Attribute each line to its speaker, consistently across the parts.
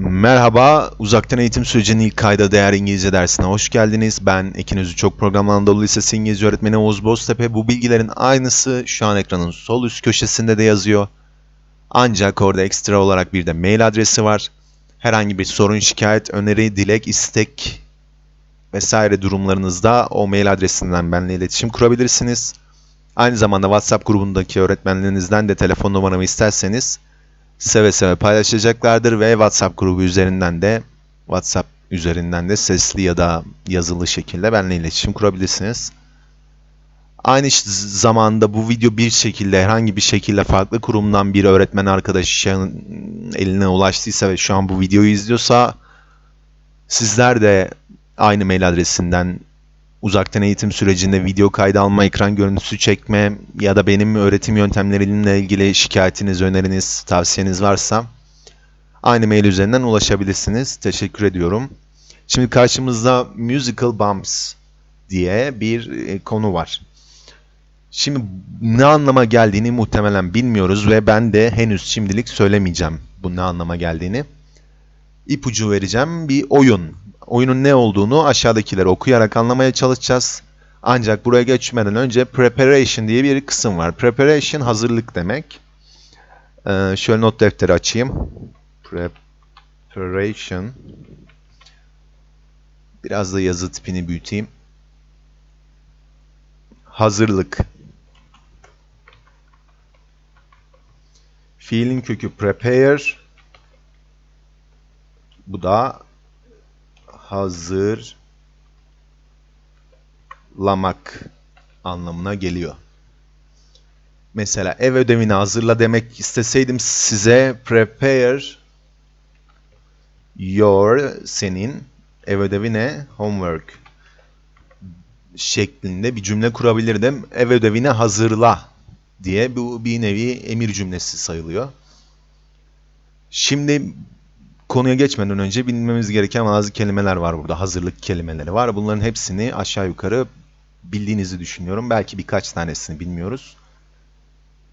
Speaker 1: Merhaba, uzaktan eğitim sürecinin ilk kayda değer İngilizce dersine hoş geldiniz. Ben Ekin Özü Çok Programlı Anadolu Lisesi İngilizce öğretmeni Oğuz Boztepe. Bu bilgilerin aynısı şu an ekranın sol üst köşesinde de yazıyor. Ancak orada ekstra olarak bir de mail adresi var. Herhangi bir sorun, şikayet, öneri, dilek, istek vesaire durumlarınızda o mail adresinden benimle iletişim kurabilirsiniz. Aynı zamanda WhatsApp grubundaki öğretmenlerinizden de telefon numaramı isterseniz seve seve paylaşacaklardır ve WhatsApp grubu üzerinden de WhatsApp üzerinden de sesli ya da yazılı şekilde benimle iletişim kurabilirsiniz. Aynı zamanda bu video bir şekilde herhangi bir şekilde farklı kurumdan bir öğretmen arkadaşın eline ulaştıysa ve şu an bu videoyu izliyorsa sizler de aynı mail adresinden uzaktan eğitim sürecinde video kaydı alma, ekran görüntüsü çekme ya da benim öğretim yöntemlerimle ilgili şikayetiniz, öneriniz, tavsiyeniz varsa aynı mail üzerinden ulaşabilirsiniz. Teşekkür ediyorum. Şimdi karşımızda Musical Bumps diye bir e, konu var. Şimdi ne anlama geldiğini muhtemelen bilmiyoruz ve ben de henüz şimdilik söylemeyeceğim bu ne anlama geldiğini. İpucu vereceğim bir oyun. Oyunun ne olduğunu aşağıdakileri okuyarak anlamaya çalışacağız. Ancak buraya geçmeden önce preparation diye bir kısım var. Preparation hazırlık demek. Ee, şöyle not defteri açayım. Preparation. Biraz da yazı tipini büyüteyim. Hazırlık. Fiilin kökü prepare. Bu da hazırlamak anlamına geliyor. Mesela ev ödevini hazırla demek isteseydim size prepare your senin ev ödevi ne? Homework şeklinde bir cümle kurabilirdim. Ev ödevini hazırla diye bu bir nevi emir cümlesi sayılıyor. Şimdi konuya geçmeden önce bilmemiz gereken bazı kelimeler var burada. Hazırlık kelimeleri var. Bunların hepsini aşağı yukarı bildiğinizi düşünüyorum. Belki birkaç tanesini bilmiyoruz.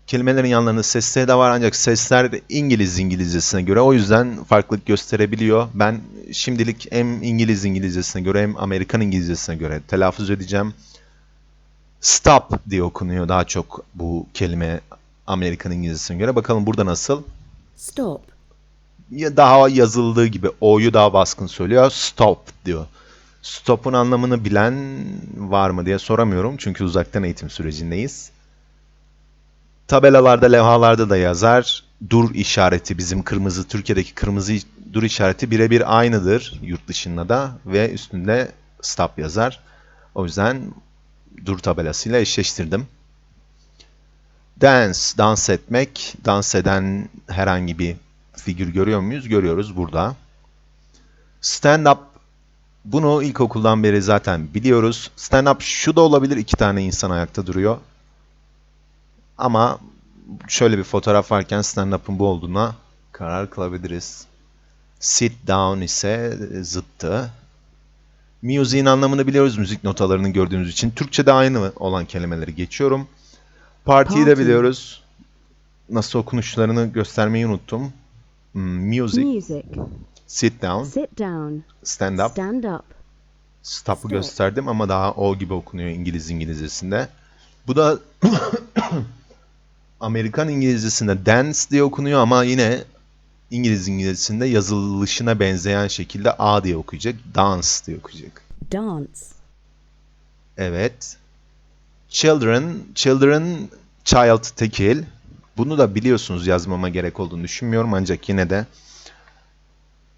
Speaker 1: Kelimelerin yanlarında sesleri de var ancak sesler İngiliz İngilizcesine göre o yüzden farklılık gösterebiliyor. Ben şimdilik hem İngiliz İngilizcesine göre hem Amerikan İngilizcesine göre telaffuz edeceğim. Stop diye okunuyor daha çok bu kelime Amerikan İngilizcesine göre. Bakalım burada nasıl?
Speaker 2: Stop.
Speaker 1: Daha yazıldığı gibi O'yu daha baskın söylüyor. Stop diyor. Stop'un anlamını bilen var mı diye soramıyorum. Çünkü uzaktan eğitim sürecindeyiz. Tabelalarda, levhalarda da yazar. Dur işareti bizim kırmızı, Türkiye'deki kırmızı dur işareti birebir aynıdır yurt dışında da ve üstünde stop yazar. O yüzden dur tabelasıyla eşleştirdim. Dance, dans etmek, dans eden herhangi bir figür görüyor muyuz? Görüyoruz burada. Stand up bunu ilkokuldan beri zaten biliyoruz. Stand up şu da olabilir. iki tane insan ayakta duruyor. Ama şöyle bir fotoğraf varken stand up'ın bu olduğuna karar kılabiliriz. Sit down ise zıttı. Music'in anlamını biliyoruz müzik notalarını gördüğümüz için. Türkçe'de aynı olan kelimeleri geçiyorum. Partiyi de
Speaker 2: Party.
Speaker 1: biliyoruz. Nasıl okunuşlarını göstermeyi unuttum. Hmm, Music,
Speaker 2: Music.
Speaker 1: sit down,
Speaker 2: Sit down.
Speaker 1: stand up.
Speaker 2: Stand up.
Speaker 1: Stop'u
Speaker 2: Stop.
Speaker 1: gösterdim ama daha o gibi okunuyor İngiliz İngilizcesinde. Bu da Amerikan İngilizcesinde dance diye okunuyor ama yine İngiliz İngilizcesinde yazılışına benzeyen şekilde A diye okuyacak. Dance diye okuyacak.
Speaker 2: Dance.
Speaker 1: Evet. Children, children, child tekil. Bunu da biliyorsunuz yazmama gerek olduğunu düşünmüyorum ancak yine de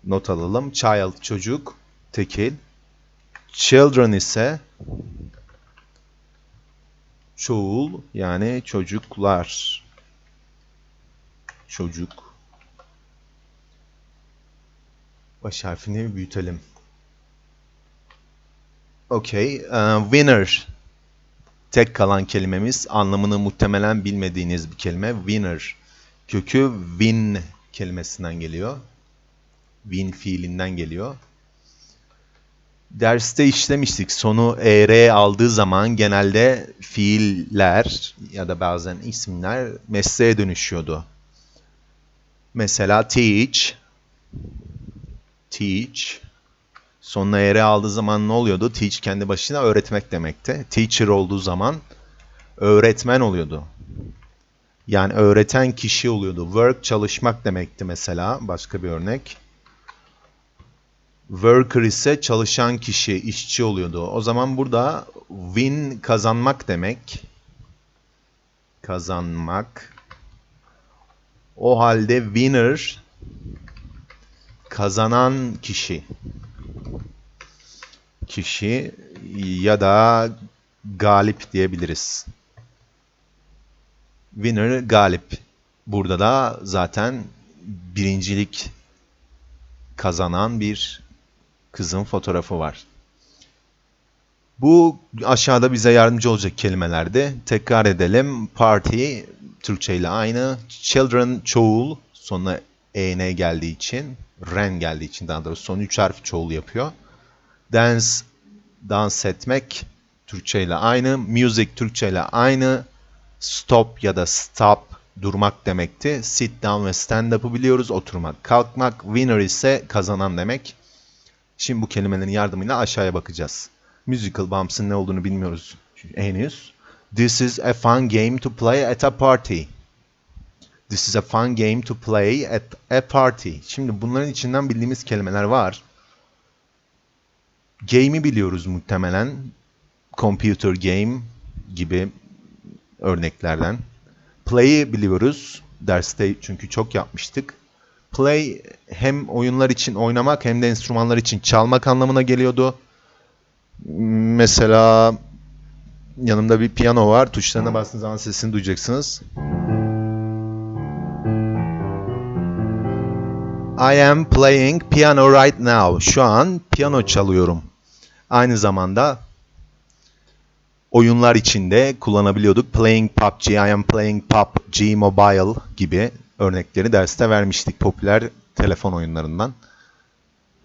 Speaker 1: not alalım. Child çocuk, tekil. Children ise çoğul yani çocuklar. Çocuk. Baş harfini büyütelim. Okey. Ee, winner. Tek kalan kelimemiz anlamını muhtemelen bilmediğiniz bir kelime. Winner. Kökü win kelimesinden geliyor. Win fiilinden geliyor. Derste işlemiştik. Sonu er aldığı zaman genelde fiiller ya da bazen isimler mesleğe dönüşüyordu. Mesela teach, teach. Sonuna ere aldığı zaman ne oluyordu? Teach kendi başına öğretmek demekti. Teacher olduğu zaman öğretmen oluyordu. Yani öğreten kişi oluyordu. Work çalışmak demekti mesela. Başka bir örnek. Worker ise çalışan kişi, işçi oluyordu. O zaman burada win kazanmak demek. Kazanmak. O halde winner kazanan kişi. Kişi ya da galip diyebiliriz. Winner galip. Burada da zaten birincilik kazanan bir kızın fotoğrafı var. Bu aşağıda bize yardımcı olacak kelimelerde. Tekrar edelim. Party Türkçe ile aynı. Children çoğul. Sonuna en geldiği için. Ren geldiği için daha doğrusu son üç harf çoğul yapıyor. Dance dans etmek Türkçe ile aynı. Music Türkçe ile aynı. Stop ya da stop durmak demekti. Sit down ve stand up'ı biliyoruz. Oturmak, kalkmak. Winner ise kazanan demek. Şimdi bu kelimelerin yardımıyla aşağıya bakacağız. Musical bumps'ın ne olduğunu bilmiyoruz henüz. This is a fun game to play at a party. This is a fun game to play at a party. Şimdi bunların içinden bildiğimiz kelimeler var. Game'i biliyoruz muhtemelen. Computer game gibi örneklerden. Play'i biliyoruz. Derste çünkü çok yapmıştık. Play hem oyunlar için oynamak hem de enstrümanlar için çalmak anlamına geliyordu. Mesela yanımda bir piyano var. Tuşlarına bastığınız zaman sesini duyacaksınız. I am playing piano right now. Şu an piyano çalıyorum. Aynı zamanda oyunlar içinde kullanabiliyorduk. Playing PUBG, I am playing PUBG Mobile gibi örnekleri derste vermiştik popüler telefon oyunlarından.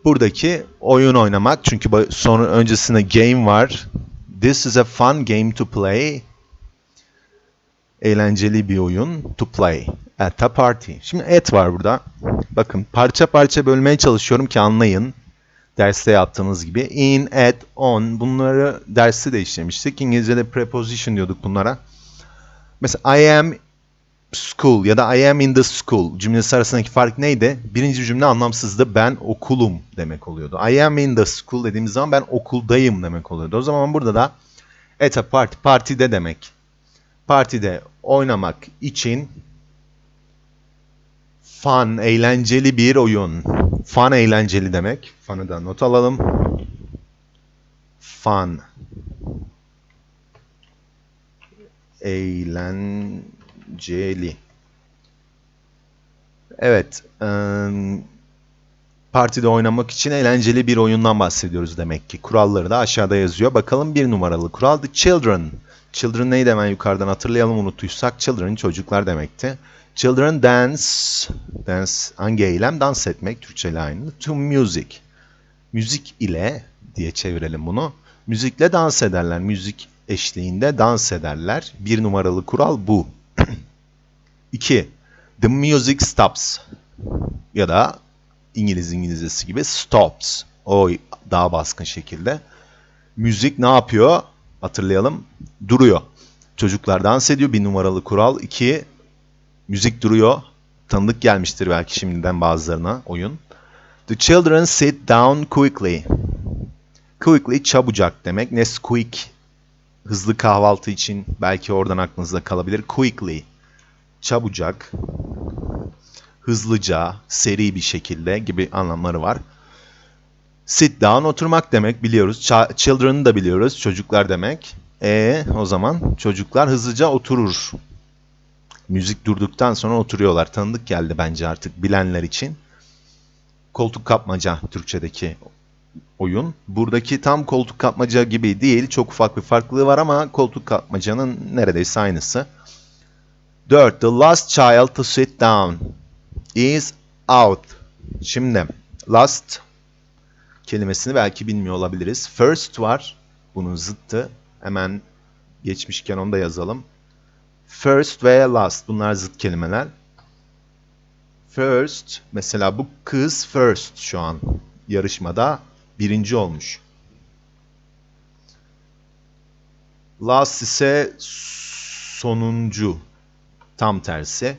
Speaker 1: Buradaki oyun oynamak çünkü sonra öncesinde game var. This is a fun game to play. Eğlenceli bir oyun to play at a party. Şimdi at var burada. Bakın parça parça bölmeye çalışıyorum ki anlayın. Derste yaptığınız gibi. In, at, on bunları derste de işlemiştik. İngilizce'de preposition diyorduk bunlara. Mesela I am school ya da I am in the school cümlesi arasındaki fark neydi? Birinci cümle anlamsızdı. Ben okulum demek oluyordu. I am in the school dediğimiz zaman ben okuldayım demek oluyordu. O zaman burada da at a party, partide demek. Partide oynamak için fun, eğlenceli bir oyun. Fun, eğlenceli demek. Fun'ı da not alalım. Fun. Eğlenceli. Evet. ım, partide oynamak için eğlenceli bir oyundan bahsediyoruz demek ki. Kuralları da aşağıda yazıyor. Bakalım bir numaralı kural. The children. Children neydi hemen yukarıdan hatırlayalım unuttuysak. Children çocuklar demekti. Children dance. Dance hangi eylem? Dans etmek. Türkçe ile aynı. To music. Müzik ile diye çevirelim bunu. Müzikle dans ederler. Müzik eşliğinde dans ederler. Bir numaralı kural bu. 2. The music stops. Ya da İngiliz İngilizcesi gibi stops. O daha baskın şekilde. Müzik ne yapıyor? Hatırlayalım. Duruyor. Çocuklar dans ediyor. Bir numaralı kural. 2. Müzik duruyor. Tanıdık gelmiştir belki şimdiden bazılarına oyun. The children sit down quickly. Quickly çabucak demek. Nesquik hızlı kahvaltı için belki oradan aklınızda kalabilir. Quickly çabucak, hızlıca, seri bir şekilde gibi anlamları var. Sit down oturmak demek biliyoruz. Ch- children da biliyoruz. Çocuklar demek. E o zaman çocuklar hızlıca oturur. Müzik durduktan sonra oturuyorlar. Tanıdık geldi bence artık bilenler için. Koltuk kapmaca Türkçedeki oyun. Buradaki tam koltuk kapmaca gibi değil. Çok ufak bir farklılığı var ama koltuk kapmacanın neredeyse aynısı. 4. The last child to sit down is out. Şimdi last kelimesini belki bilmiyor olabiliriz. First var. Bunun zıttı. Hemen geçmişken onu da yazalım. First ve last bunlar zıt kelimeler. First mesela bu kız first şu an. yarışmada birinci olmuş. Last ise sonuncu. Tam tersi.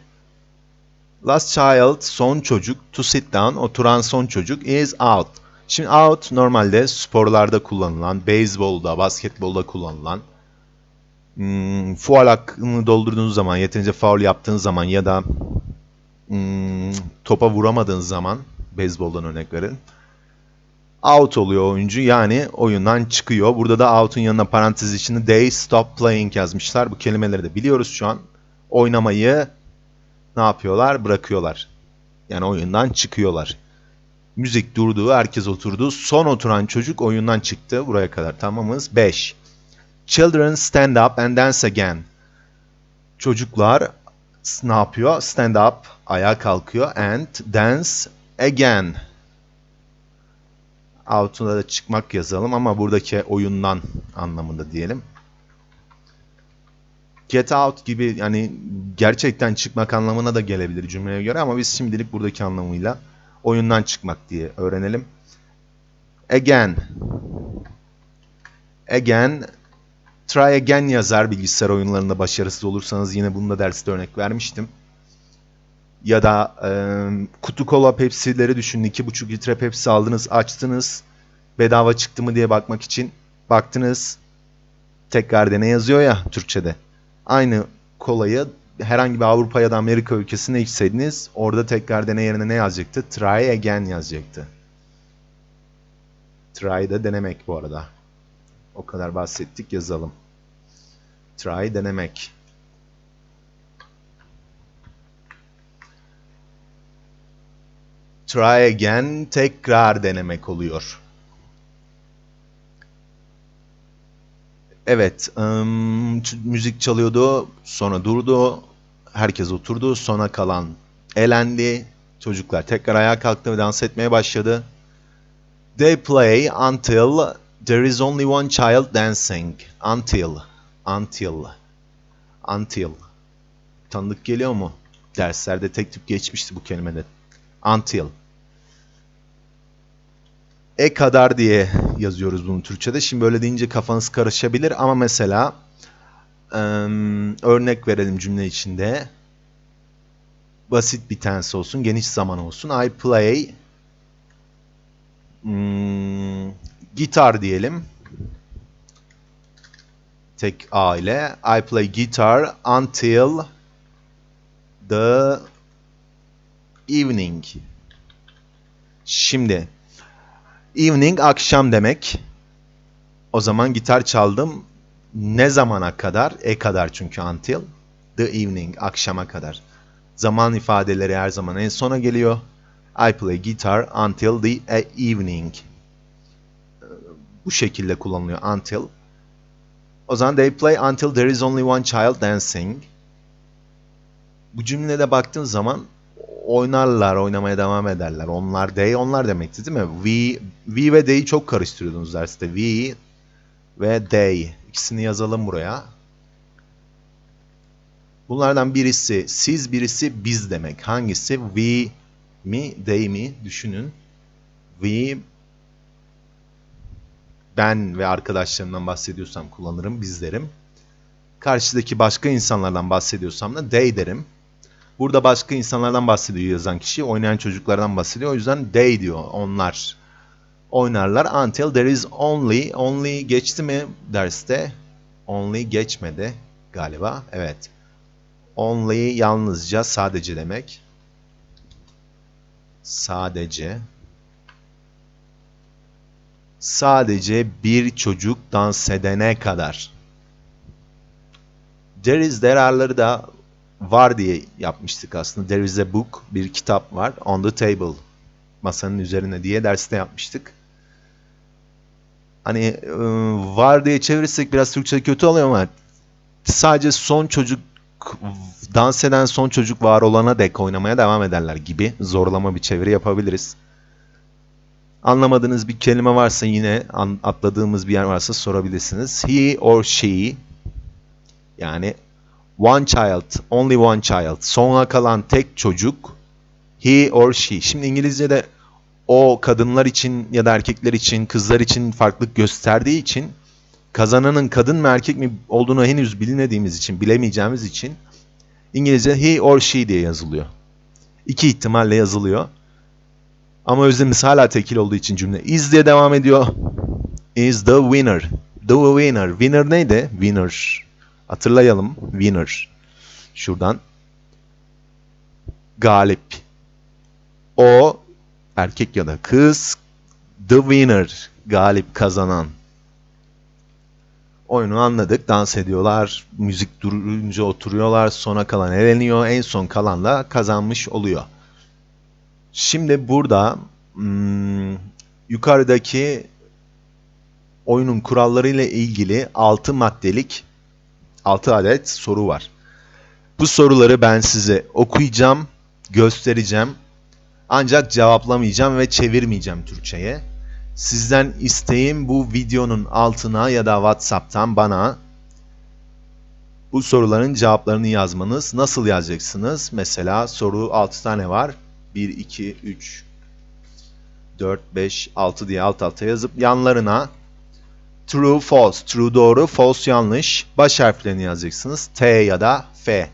Speaker 1: Last child son çocuk. To sit down oturan son çocuk is out. Şimdi out normalde sporlarda kullanılan, beyzbolda, basketbolda kullanılan hmm, faul hakkını doldurduğunuz zaman, yeterince faul yaptığınız zaman ya da hmm, topa vuramadığınız zaman beyzboldan örnek verin. Out oluyor oyuncu yani oyundan çıkıyor. Burada da out'un yanına parantez içinde they stop playing yazmışlar. Bu kelimeleri de biliyoruz şu an. Oynamayı ne yapıyorlar? Bırakıyorlar. Yani oyundan çıkıyorlar. Müzik durdu, herkes oturdu. Son oturan çocuk oyundan çıktı. Buraya kadar tamamız. 5. Children stand up and dance again. Çocuklar ne yapıyor? Stand up, ayağa kalkıyor and dance again. Out'una da çıkmak yazalım ama buradaki oyundan anlamında diyelim. Get out gibi yani gerçekten çıkmak anlamına da gelebilir cümleye göre ama biz şimdilik buradaki anlamıyla oyundan çıkmak diye öğrenelim. Again. Again. Try again yazar bilgisayar oyunlarında başarısız olursanız yine bunu da derste örnek vermiştim. Ya da e, kutu kola Pepsi'leri düşünün. 2,5 litre Pepsi aldınız, açtınız. Bedava çıktı mı diye bakmak için baktınız. Tekrar dene yazıyor ya Türkçe'de. Aynı kolayı herhangi bir Avrupa ya da Amerika ülkesine içseydiniz orada tekrar dene yerine ne yazacaktı? Try again yazacaktı. Try da denemek bu arada. O kadar bahsettik yazalım. Try denemek. Try again tekrar denemek oluyor. Evet, ç- müzik çalıyordu, sonra durdu, herkes oturdu, sona kalan elendi. Çocuklar tekrar ayağa kalktı ve dans etmeye başladı. They play until there is only one child dancing. Until, until, until. Tanıdık geliyor mu? Derslerde tek tip geçmişti bu kelimede. Until. E kadar diye yazıyoruz bunu Türkçe'de. Şimdi böyle deyince kafanız karışabilir ama mesela em, örnek verelim cümle içinde. Basit bir tense olsun, geniş zaman olsun. I play hmm, gitar diyelim. Tek A ile. I play guitar until the evening. Şimdi Evening akşam demek. O zaman gitar çaldım. Ne zamana kadar? E kadar çünkü until. The evening akşama kadar. Zaman ifadeleri her zaman en sona geliyor. I play guitar until the e- evening. Bu şekilde kullanılıyor until. O zaman they play until there is only one child dancing. Bu cümlede baktığın zaman oynarlar, oynamaya devam ederler. Onlar they, onlar demekti değil mi? We, we ve they'i çok karıştırıyordunuz derste. We ve they. İkisini yazalım buraya. Bunlardan birisi siz, birisi biz demek. Hangisi? We mi, they mi? Düşünün. We ben ve arkadaşlarımdan bahsediyorsam kullanırım, biz derim. Karşıdaki başka insanlardan bahsediyorsam da they derim. Burada başka insanlardan bahsediyor yazan kişi. Oynayan çocuklardan bahsediyor. O yüzden they diyor. Onlar oynarlar. Until there is only. Only geçti mi derste? Only geçmedi galiba. Evet. Only yalnızca sadece demek. Sadece. Sadece bir çocuk dans edene kadar. There is there are'ları da var diye yapmıştık aslında. There is a book, bir kitap var. On the table, masanın üzerine diye derste yapmıştık. Hani e, var diye çevirirsek biraz Türkçe kötü oluyor ama sadece son çocuk dans eden son çocuk var olana dek oynamaya devam ederler gibi zorlama bir çeviri yapabiliriz. Anlamadığınız bir kelime varsa yine atladığımız bir yer varsa sorabilirsiniz. He or she yani One child, only one child. Sona kalan tek çocuk. He or she. Şimdi İngilizce'de o kadınlar için ya da erkekler için, kızlar için farklılık gösterdiği için kazananın kadın mı erkek mi olduğunu henüz bilmediğimiz için, bilemeyeceğimiz için İngilizce he or she diye yazılıyor. İki ihtimalle yazılıyor. Ama özlemimiz hala tekil olduğu için cümle is diye devam ediyor. Is the winner. The winner. Winner neydi? Winner. Hatırlayalım. Winner. Şuradan. Galip. O erkek ya da kız the winner. Galip kazanan. Oyunu anladık. Dans ediyorlar. Müzik durunca oturuyorlar. Sona kalan eleniyor. En son kalan da kazanmış oluyor. Şimdi burada hmm, yukarıdaki oyunun kuralları ile ilgili 6 maddelik 6 adet soru var. Bu soruları ben size okuyacağım, göstereceğim. Ancak cevaplamayacağım ve çevirmeyeceğim Türkçe'ye. Sizden isteğim bu videonun altına ya da WhatsApp'tan bana bu soruların cevaplarını yazmanız. Nasıl yazacaksınız? Mesela soru 6 tane var. 1, 2, 3, 4, 5, 6 diye alt alta yazıp yanlarına true, false, true doğru, false yanlış baş harflerini yazacaksınız. T ya da F.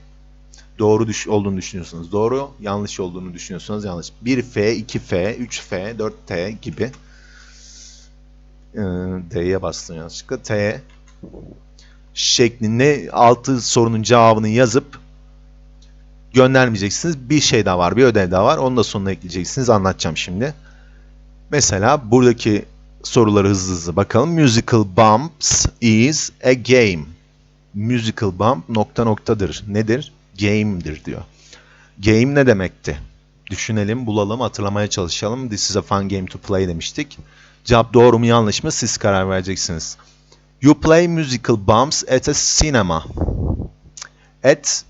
Speaker 1: Doğru düş olduğunu düşünüyorsunuz. Doğru, yanlış olduğunu düşünüyorsunuz. Yanlış. 1F, 2F, 3F, 4T gibi. Ee, D'ye bastım yanlışlıkla. T şeklinde altı sorunun cevabını yazıp göndermeyeceksiniz. Bir şey daha var, bir ödev daha var. Onu da sonuna ekleyeceksiniz. Anlatacağım şimdi. Mesela buradaki soruları hızlı hızlı bakalım. Musical bumps is a game. Musical bump nokta noktadır. Nedir? Game'dir diyor. Game ne demekti? Düşünelim, bulalım, hatırlamaya çalışalım. This is a fun game to play demiştik. Cevap doğru mu yanlış mı siz karar vereceksiniz. You play musical bumps at a cinema. At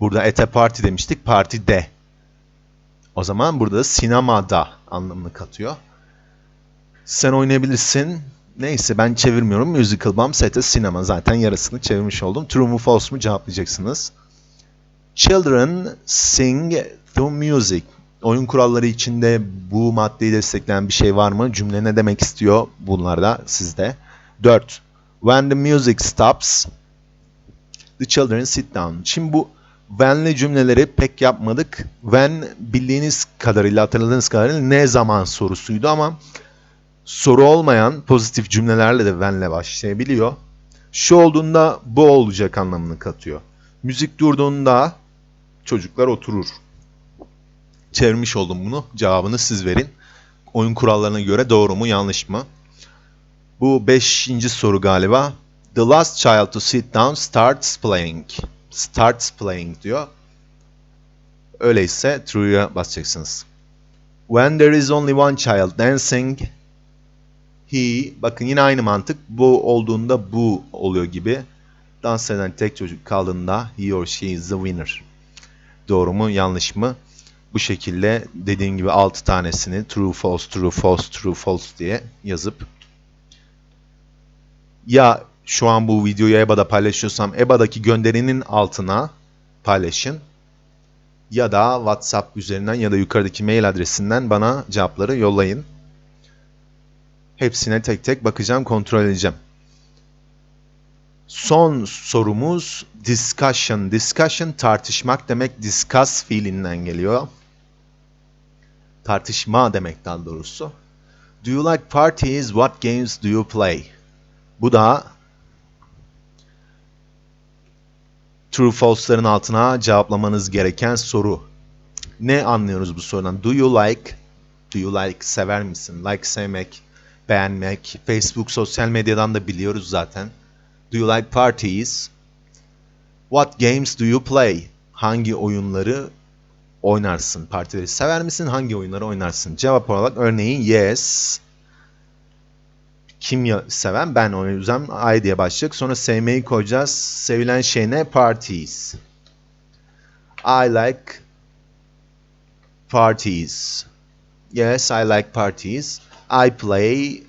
Speaker 1: Burada at a party demiştik. Partide. O zaman burada sinemada anlamını katıyor. Sen oynayabilirsin. Neyse ben çevirmiyorum. Musical Bumps at a Cinema. Zaten yarısını çevirmiş oldum. True mu false mu cevaplayacaksınız. Children sing through music. Oyun kuralları içinde bu maddeyi destekleyen bir şey var mı? Cümle ne demek istiyor? Bunlar da sizde. 4. When the music stops, the children sit down. Şimdi bu when'li cümleleri pek yapmadık. When bildiğiniz kadarıyla, hatırladığınız kadarıyla ne zaman sorusuydu ama soru olmayan pozitif cümlelerle de when'le başlayabiliyor. Şu olduğunda bu olacak anlamını katıyor. Müzik durduğunda çocuklar oturur. Çevirmiş oldum bunu. Cevabını siz verin. Oyun kurallarına göre doğru mu yanlış mı? Bu beşinci soru galiba. The last child to sit down starts playing. Starts playing diyor. Öyleyse true'ya basacaksınız. When there is only one child dancing, he, bakın yine aynı mantık. Bu olduğunda bu oluyor gibi. Dans eden tek çocuk kaldığında he or she is the winner. Doğru mu yanlış mı? Bu şekilde dediğim gibi 6 tanesini true false true false true false diye yazıp ya şu an bu videoyu EBA'da paylaşıyorsam EBA'daki gönderinin altına paylaşın ya da WhatsApp üzerinden ya da yukarıdaki mail adresinden bana cevapları yollayın. Hepsine tek tek bakacağım, kontrol edeceğim. Son sorumuz discussion. Discussion tartışmak demek discuss fiilinden geliyor. Tartışma demek daha doğrusu. Do you like parties? What games do you play? Bu da true false'ların altına cevaplamanız gereken soru. Ne anlıyoruz bu sorudan? Do you like? Do you like? Sever misin? Like sevmek, beğenmek. Facebook sosyal medyadan da biliyoruz zaten. Do you like parties? What games do you play? Hangi oyunları oynarsın? Partileri sever misin? Hangi oyunları oynarsın? Cevap olarak örneğin yes. Kim ya- seven? Ben o yüzden I diye başlayacak. Sonra sevmeyi koyacağız. Sevilen şey ne? Parties. I like parties. Yes, I like parties. I play.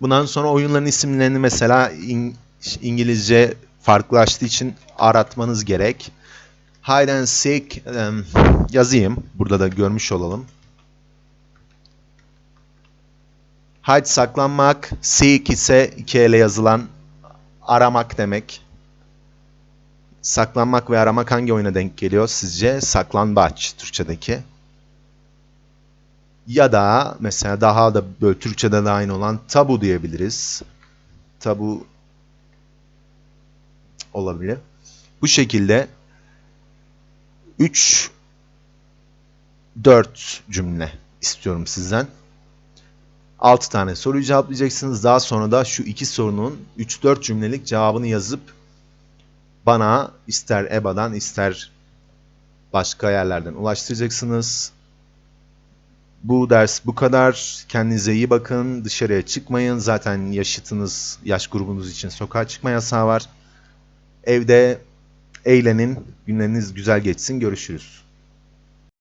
Speaker 1: Bundan sonra oyunların isimlerini mesela İng- İngilizce farklılaştığı için aratmanız gerek. Hide and seek em, yazayım. Burada da görmüş olalım. Hide saklanmak, seek ise iki ele yazılan aramak demek. Saklanmak ve aramak hangi oyuna denk geliyor sizce? Saklambaç Türkçedeki. Ya da mesela daha da böyle Türkçede de aynı olan tabu diyebiliriz. Tabu olabilir. Bu şekilde 3 4 cümle istiyorum sizden. 6 tane soruyu cevaplayacaksınız. Daha sonra da şu iki sorunun 3-4 cümlelik cevabını yazıp bana ister EBA'dan ister başka yerlerden ulaştıracaksınız. Bu ders bu kadar. Kendinize iyi bakın. Dışarıya çıkmayın. Zaten yaşıtınız, yaş grubunuz için sokağa çıkma yasağı var. Evde eğlenin. Günleriniz güzel geçsin. Görüşürüz.